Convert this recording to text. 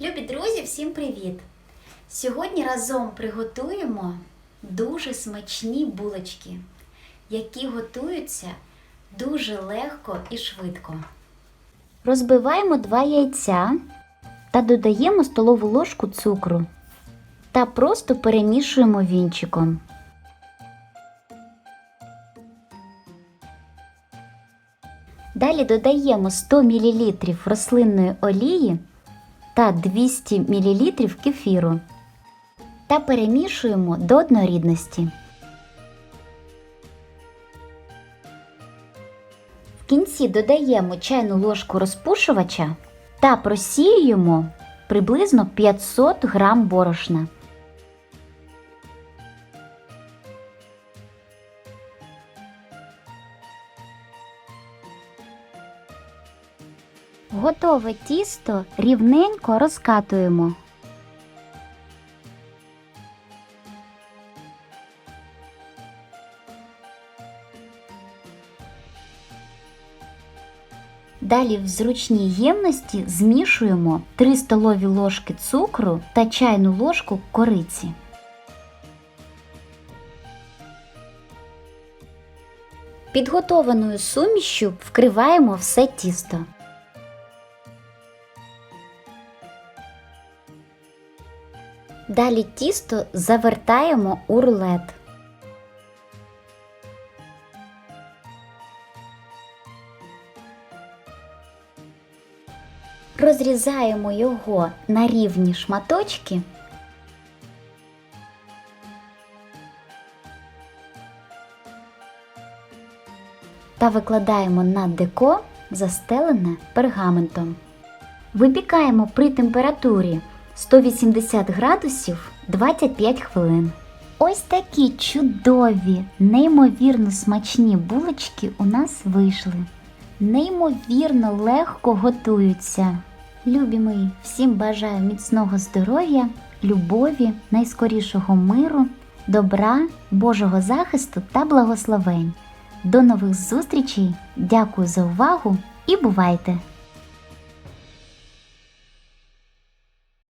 Любі друзі, всім привіт! Сьогодні разом приготуємо дуже смачні булочки, які готуються дуже легко і швидко. Розбиваємо два яйця та додаємо столову ложку цукру та просто перемішуємо вінчиком. Далі додаємо 100 мл рослинної олії та 200 мл кефіру та перемішуємо до однорідності. В кінці додаємо чайну ложку розпушувача та просіюємо приблизно 500 г борошна. Готове тісто рівненько розкатуємо. Далі в зручній ємності змішуємо 3 столові ложки цукру та чайну ложку кориці. Підготованою сумішю вкриваємо все тісто. Далі тісто завертаємо у рулет. Розрізаємо його на рівні шматочки. Та викладаємо на деко, застелене пергаментом. Випікаємо при температурі 180 градусів 25 хвилин. Ось такі чудові, неймовірно смачні булочки у нас вийшли. Неймовірно легко готуються. Любі мої, всім бажаю міцного здоров'я, любові, найскорішого миру, добра, Божого захисту та благословень. До нових зустрічей! Дякую за увагу і бувайте!